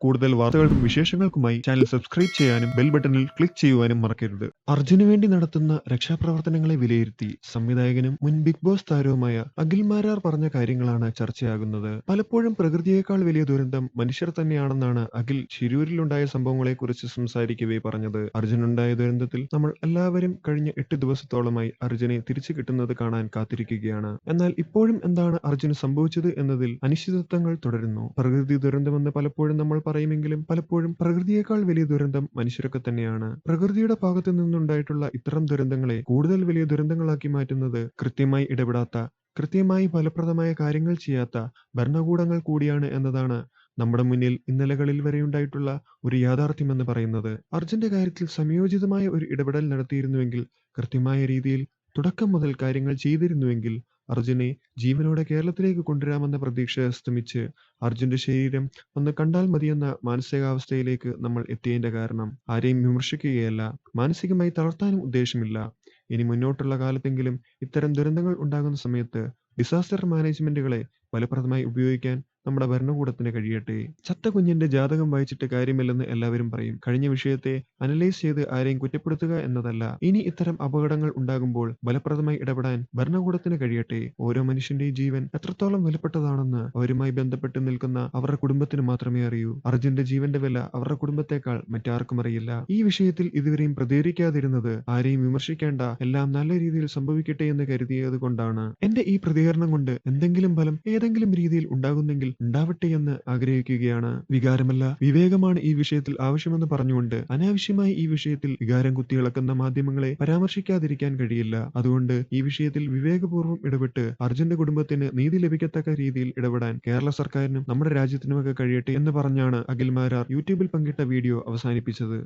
കൂടുതൽ വാർത്തകൾക്കും വിശേഷങ്ങൾക്കുമായി ചാനൽ സബ്സ്ക്രൈബ് ചെയ്യാനും ബെൽ ബട്ടണിൽ ക്ലിക്ക് ചെയ്യുവാനും മറക്കരുത്. അർജുന് വേണ്ടി നടത്തുന്ന രക്ഷാപ്രവർത്തനങ്ങളെ വിലയിരുത്തി സംവിധായകനും മുൻ ബിഗ് ബോസ് താരവുമായ അഖിൽ മാരാർ പറഞ്ഞ കാര്യങ്ങളാണ് ചർച്ചയാകുന്നത്. പലപ്പോഴും പ്രകൃതിയേക്കാൾ വലിയ ദുരന്തം മനുഷ്യർ തന്നെയാണെന്നാണ് അഖിൽ ശിരൂരിലുണ്ടായ സംഭവങ്ങളെക്കുറിച്ച് സംസാരിക്കവേ പറഞ്ഞത്. അർജുനുണ്ടായ ദുരന്തത്തിൽ നമ്മൾ എല്ലാവരും കഴിഞ്ഞ എട്ട് ദിവസത്തോളമായി അർജുനെ തിരിച്ചു കിട്ടുന്നത് കാണാൻ കാത്തിരിക്കുകയാണ്. എന്നാൽ ഇപ്പോഴും എന്താണ് അർജുന് സംഭവിച്ചത് എന്നതിൽ അനിശ്ചിതത്വങ്ങൾ തുടരുന്നു. പ്രകൃതി ദുരന്തമെന്ന് പലപ്പോഴും നമ്മൾ പറയുമെങ്കിലും പലപ്പോഴും പ്രകൃതിയേക്കാൾ വലിയ ദുരന്തം മനുഷ്യരൊക്കെ തന്നെയാണ്. പ്രകൃതിയുടെ ഭാഗത്തു നിന്നുണ്ടായിട്ടുള്ള ഇത്തരം ദുരന്തങ്ങളെ കൂടുതൽ വലിയ ദുരന്തങ്ങളാക്കി മാറ്റുന്നത് കൃത്യമായി ഇടപെടാത്ത കൃത്യമായി ഫലപ്രദമായ കാര്യങ്ങൾ ചെയ്യാത്ത ഭരണകൂടങ്ങൾ കൂടിയാണ് എന്നതാണ് നമ്മുടെ മുന്നിൽ ഇന്നലകളിൽ വരെ ഉണ്ടായിട്ടുള്ള ഒരു യാഥാർത്ഥ്യമെന്ന് പറയുന്നത്. അർജുന്റെ കാര്യത്തിൽ സംയോജിതമായ ഒരു ഇടപെടൽ നടത്തിയിരുന്നുവെങ്കിൽ കൃത്യമായ രീതിയിൽ തുടക്കം മുതൽ കാര്യങ്ങൾ ചെയ്തിരുന്നുവെങ്കിൽ അർജുനെ ജീവനോടെ കേരളത്തിലേക്ക് കൊണ്ടുവരാമെന്ന പ്രതീക്ഷ അസ്തമിച്ച് അർജുന്റെ ശരീരം ഒന്ന് കണ്ടാൽ മതിയെന്ന മാനസികാവസ്ഥയിലേക്ക് നമ്മൾ എത്തിയതിന്റെ കാരണം ആരെയും വിമർശിക്കുകയല്ല. മാനസികമായി തളർത്താനും ഉദ്ദേശമില്ല. ഇനി മുന്നോട്ടുള്ള കാലത്തെങ്കിലും ഇത്തരം ദുരന്തങ്ങൾ ഉണ്ടാകുന്ന സമയത്ത് ഡിസാസ്റ്റർ മാനേജ്മെന്റുകളെ ഫലപ്രദമായി ഉപയോഗിക്കാൻ നമ്മുടെ ഭരണകൂടത്തിന് കഴിയട്ടെ. ചത്ത കുഞ്ഞിന്റെ ജാതകം വായിച്ചിട്ട് കാര്യമില്ലെന്ന് എല്ലാവരും പറയും. കഴിഞ്ഞ വിഷയത്തെ അനലൈസ് ചെയ്ത് ആരെയും കുറ്റപ്പെടുത്തുക എന്നതല്ല. ഇനി ഇത്തരം അപകടങ്ങൾ ഉണ്ടാകുമ്പോൾ ഫലപ്രദമായി ഇടപെടാൻ ഭരണകൂടത്തിന് കഴിയട്ടെ. ഓരോ മനുഷ്യന്റെയും ജീവൻ എത്രത്തോളം വിലപ്പെട്ടതാണെന്ന് അവരുമായി ബന്ധപ്പെട്ട് നിൽക്കുന്ന അവരുടെ കുടുംബത്തിന് മാത്രമേ അറിയൂ. അർജുന്റെ ജീവന്റെ വില അവരുടെ കുടുംബത്തെക്കാൾ മറ്റാർക്കും അറിയില്ല. ഈ വിഷയത്തിൽ ഇതുവരെയും പ്രതികരിക്കാതിരുന്നത് ആരെയും വിമർശിക്കേണ്ട എല്ലാം നല്ല രീതിയിൽ സംഭവിക്കട്ടെ എന്ന് കരുതിയത് കൊണ്ടാണ്. എന്റെ ഈ പ്രതികരണം കൊണ്ട് എന്തെങ്കിലും ഫലം ഏതെങ്കിലും രീതിയിൽ ഉണ്ടാകുന്നെങ്കിൽ ഉണ്ടാവട്ടെ എന്ന് ആഗ്രഹിക്കുകയാണ്. വികാരമല്ല വിവേകമാണ് ഈ വിഷയത്തിൽ ആവശ്യമെന്ന് പറഞ്ഞുകൊണ്ട് അനാവശ്യമായി ഈ വിഷയത്തിൽ വികാരം കുത്തിയിളക്കുന്ന മാധ്യമങ്ങളെ പരാമർശിക്കാതിരിക്കാൻ കഴിയില്ല. അതുകൊണ്ട് ഈ വിഷയത്തിൽ വിവേകപൂർവം ഇടപെട്ട് അർജുന്റെ കുടുംബത്തിന് നീതി ലഭിക്കത്തക്ക രീതിയിൽ ഇടപെടാൻ കേരള സർക്കാരിനും നമ്മുടെ രാജ്യത്തിനുമൊക്കെ കഴിയട്ടെ എന്ന് പറഞ്ഞാണ് അഖിൽ മാരാർ യൂട്യൂബിൽ പങ്കിട്ട വീഡിയോ അവസാനിപ്പിച്ചത്.